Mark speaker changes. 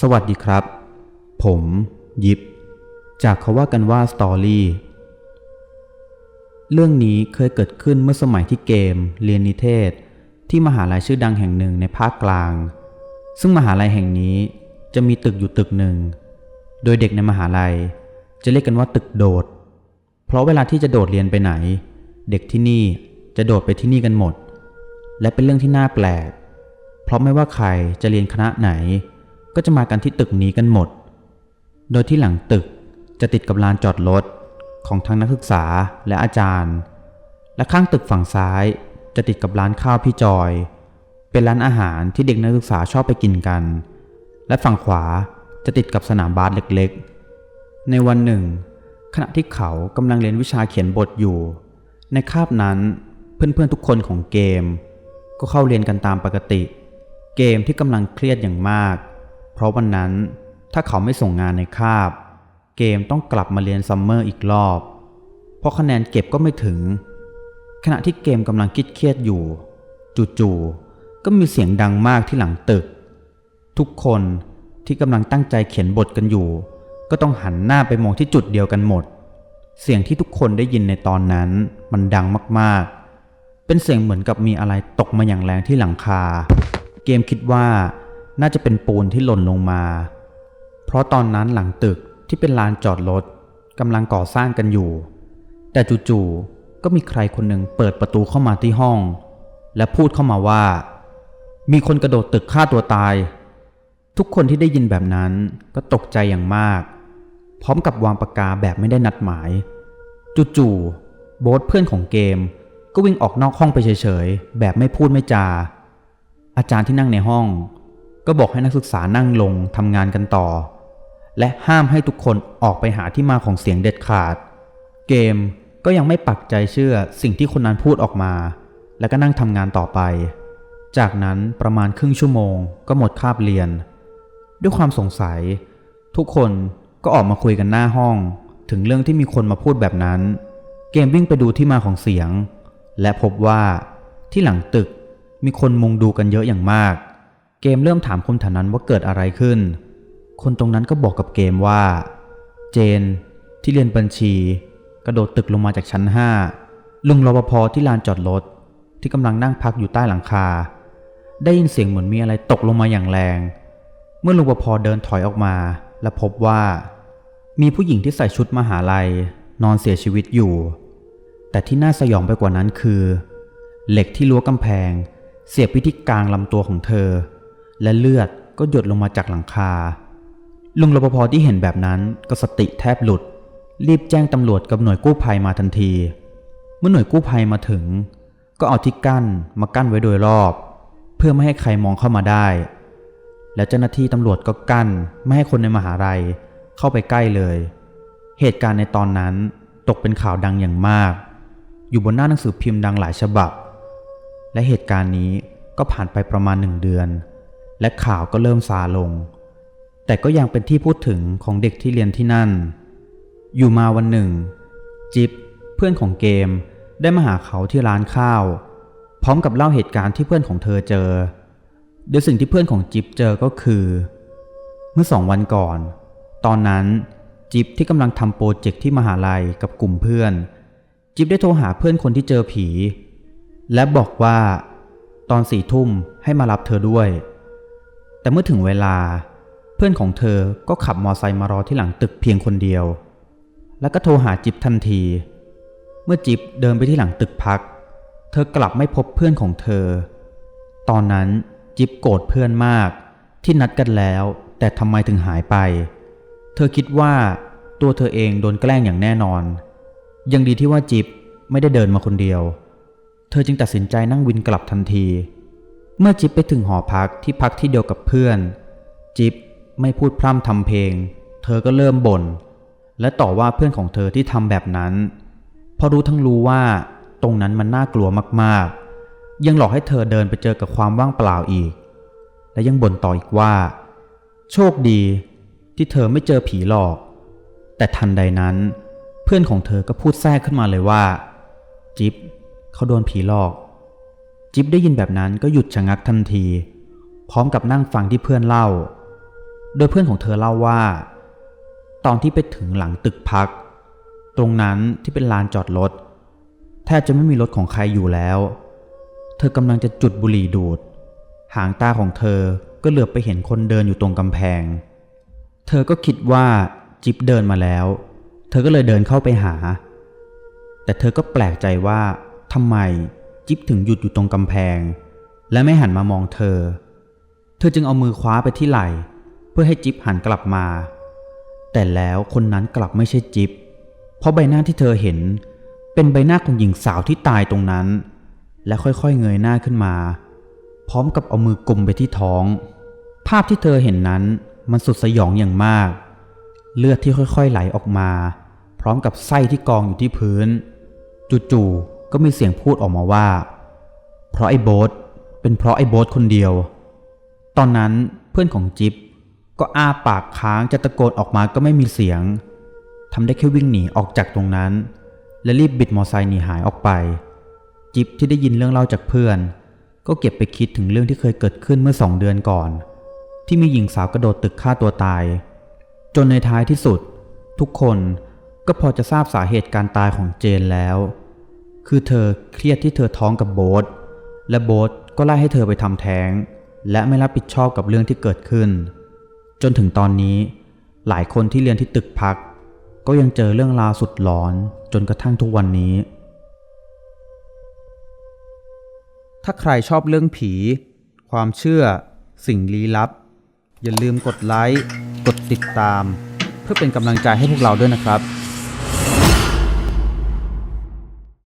Speaker 1: สวัสดีครับ ผม ยิบ จากเขาว่ากันว่าสตอรี่ เรื่องนี้เคยเกิดขึ้นเมื่อสมัยที่เกม เรียนนิเทศ ที่มหาลัยชื่อดังแห่งหนึ่งในภาคกลาง ซึ่งมหาลัยแห่งนี้จะมีตึกอยู่ตึกหนึ่ง โดยเด็กในมหาลัย จะเรียกกันว่าตึกโดด เพราะเวลาที่จะโดดเรียนไปไหน เด็กที่นี่จะโดดไปที่นี่กันหมด และเป็นเรื่องที่น่าแปลก เพราะไม่ว่าใครจะเรียนคณะไหน ก็จะมากันที่ตึกนี้กันหมด โดยที่หลังตึกจะติดกับลานจอดรถของทั้งนักศึกษาและอาจารย์ และข้างตึกฝั่งซ้ายจะติดกับร้านข้าวพี่จอย เป็นร้านอาหารที่เด็กนักศึกษาชอบไปกินกัน และฝั่งขวาจะติดกับสนามบาสเล็กๆ ในวันหนึ่ง ขณะที่เขากำลังเรียนวิชาเขียนบทอยู่ ในคาบนั้นเพื่อนๆทุกคนของเกม ก็เข้าเรียนกันตามปกติ เกมที่กำลังเครียดอย่างมาก เพราะวันนั้นถ้าเขาไม่ส่งงานในคาบ เกมต้องกลับมาเรียนซัมเมอร์อีกรอบ เพราะคะแนนเก็บก็ไม่ถึง ขณะที่เกมกำลังคิดเครียดอยู่ จู่ๆก็มีเสียงดังมากที่หลังตึก ทุกคนที่กำลังตั้งใจเขียนบทกันอยู่ ก็ต้องหันหน้าไปมองที่จุดเดียวกันหมด เสียงที่ทุกคนได้ยินในตอนนั้นมันดังมากๆ เป็นเสียงเหมือนกับมีอะไรตกมาอย่างแรงที่หลังคา เกมคิดว่า น่าจะเป็นปูนที่หล่นลงมา เพราะตอนนั้นหลังตึกที่เป็นลานจอดรถกำลังก่อสร้างกันอยู่ แต่จู่ๆก็มีใครคนหนึ่งเปิดประตูเข้ามาที่ห้อง และพูดเข้ามาว่า มีคนกระโดดตึกฆ่าตัวตาย ทุกคนที่ได้ยินแบบนั้นก็ตกใจอย่างมาก พร้อมกับวางปากกาแบบไม่ได้นัดหมาย จู่ๆโบ๊ทเพื่อนของเกม ก็วิ่งออกนอกห้องไปเฉยๆแบบไม่พูดไม่จา อาจารย์ที่นั่งในห้อง ก็บอกให้นักศึกษานั่งลงทำงานกันต่อ และห้ามให้ทุกคนออกไปหาที่มาของเสียงเด็ดขาด เกมก็ยังไม่ปักใจเชื่อสิ่งที่คนนั้นพูดออกมา แล้วก็นั่งทำงานต่อไป จากนั้นประมาณครึ่งชั่วโมงก็หมดคาบเรียน ด้วยความสงสัย ทุกคนก็ออกมาคุยกันหน้าห้อง ถึงเรื่องที่มีคนมาพูดแบบนั้น เกมวิ่งไปดูที่มาของเสียง และพบว่าที่หลังตึกมีคนมุงดูกันเยอะอย่างมาก เกมเริ่มถามคนแถวนั้นว่าเกิดอะไรขึ้น คนตรงนั้นก็บอกกับเกมว่า เจนที่เรียนบัญชี กระโดดตึกลงมาจากชั้นห้าลุงรปภที่ลานจอดรถที่กำลังนั่งพักอยู่ใต้หลังคา ได้ยินเสียงเหมือนมีอะไรตกลงมาอย่างแรง เมื่อลุงรปภเดินถอยออกมา และพบว่า มีผู้หญิงที่ใส่ชุดมหาลัย นอนเสียชีวิตอยู่ แต่ที่น่าสยองไปกว่านั้นคือ เหล็กที่รั้วกำแพง เสียบไปที่กลางลำตัวของเธอ และเลือดก็หยดลงมาจากหลังคา ลุงรปภที่เห็นแบบนั้นก็สติแทบหลุด รีบแจ้งตำรวจกับหน่วยกู้ภัยมาทันที เมื่อหน่วยกู้ภัยมาถึง ก็เอาที่กั้นมากั้นไว้โดยรอบ เพื่อไม่ให้ใครมองเข้ามาได้ และเจ้าหน้าที่ตำรวจก็กั้นไม่ให้คนในมหาลัยเข้าไปใกล้เลย เหตุการณ์ในตอนนั้นตกเป็นข่าวดังอย่างมาก อยู่บนหน้าหนังสือพิมพ์ดังหลายฉบับ และเหตุการณ์นี้ก็ผ่านไปประมาณหนึ่งเดือน และข่าวก็เริ่มซาลง แต่ก็ยังเป็นที่พูดถึงของเด็กที่เรียนที่นั่น อยู่มาวันหนึ่ง จิบเพื่อนของเกมได้มาหาเขาที่ร้านข้าว พร้อมกับเล่าเหตุการณ์ที่เพื่อนของเธอเจอ โดยสิ่งที่เพื่อนของจิบเจอก็คือ เมื่อสองวันก่อน ตอนนั้นจิบที่กำลังทำโปรเจกต์ที่มหาลัยกับกลุ่มเพื่อน จิบได้โทรหาเพื่อนคนที่เจอผี และบอกว่า ตอนสี่ทุ่มให้มารับเธอด้วย แต่เมื่อถึงเวลา เพื่อนของเธอก็ขับมอไซค์มารอที่หลังตึกเพียงคนเดียว แล้วก็โทรหาจิบทันที เมื่อจิบเดินไปที่หลังตึกพัก เธอกลับไม่พบเพื่อนของเธอ ตอนนั้นจิบโกรธเพื่อนมาก ที่นัดกันแล้ว แต่ทำไมถึงหายไป เธอคิดว่าตัวเธอเองโดนแกล้งอย่างแน่นอน ยังดีที่ว่าจิบไม่ได้เดินมาคนเดียว เธอจึงตัดสินใจนั่งวินกลับทันที เมื่อจิ๊บไปถึงหอพักที่พักที่เดียวกับเพื่อน จิ๊บไม่พูดพร่ำทำเพลง เธอก็เริ่มบน่นและต่อว่าเพื่อนของเธอที่ทำแบบนั้นพราะรู้ทั้งรู้ว่า ตรงนั้นมันน่ากลัวมากๆ ยังหลอกให้เธอเดินไปเจอกับความว่างเปล่าอีก และยังบ่นต่ออีกว่า โชคดีที่เธอไม่เจอผีหลอก แต่ทันใดนั้น เพื่อนของเธอก็พูดแทรกขึ้นมาเลยว่า จิ๊บเขาโดนผีหลอก จิ๊บได้ยินแบบนั้นก็หยุดชะงักทันที พร้อมกับนั่งฟังที่เพื่อนเล่า โดยเพื่อนของเธอเล่าว่า ตอนที่ไปถึงหลังตึกพัก ตรงนั้นที่เป็นลานจอดรถแทบจะไม่มีรถของใครอยู่แล้ว เธอกำลังจะจุดบุหรี่ดูด หางตาของเธอก็เหลือบไปเห็นคนเดินอยู่ตรงกำแพง เธอก็คิดว่าจิ๊บเดินมาแล้ว เธอก็เลยเดินเข้าไปหา แต่เธอก็แปลกใจว่าทำไม จิ๊บถึงหยุดอยู่ตรงกำแพง และไม่หันมามองเธอ เธอจึงเอามือคว้าไปที่ไหล่เพื่อให้จิ๊บหันกลับมา แต่แล้วคนนั้นกลับไม่ใช่จิ๊บเพราะใบหน้าที่เธอเห็น เป็นใบหน้าของหญิงสาวที่ตายตรงนั้น และค่อยๆเงยหน้าขึ้นมา พร้อมกับเอามือกลมไปที่ท้อง ภาพที่เธอเห็นนั้นมันสุดสยองอย่างมาก เลือดที่ค่อยๆไหลออกมา พร้อมกับไส้ที่กองอยู่ที่พื้น จู่ๆ ก็มีเสียงพูดออกมาว่า เพราะไอ้โบ๊ทเป็นเพราะไอ้โบ๊ทคนเดียว ตอนนั้นเพื่อนของจิ๊บก็อ้าปากค้างจะตะโกนออกมาก็ไม่มีเสียงทำได้แค่วิ่งหนีออกจากตรงนั้น และรีบบิดมอไซค์หนีหายออกไป จิ๊บที่ได้ยินเรื่องเล่าจากเพื่อน ก็เก็บไปคิดถึงเรื่องที่เคยเกิดขึ้นเมื่อสองเดือนก่อน ที่มีหญิงสาวกระโดดตึกฆ่าตัวตาย จนในท้ายที่สุด ทุกคนก็พอจะทราบสาเหตุการตายของเจนแล้ว คือเธอเครียดที่เธอท้องกับโบ๊ทและโบ๊ทก็ไล่ให้เธอไปทำแท้ง และไม่รับผิดชอบกับเรื่องที่เกิดขึ้น จนถึงตอนนี้ หลายคนที่เรียนที่ตึกพัก ก็ยังเจอเรื่องราวสุดหลอนจนกระทั่งทุกวันนี้ ถ้าใครชอบเรื่องผี ความเชื่อ สิ่งลี้ลับ อย่าลืมกดไลค์ กดติดตาม เพื่อเป็นกำลังใจให้พวกเราด้วยนะครับ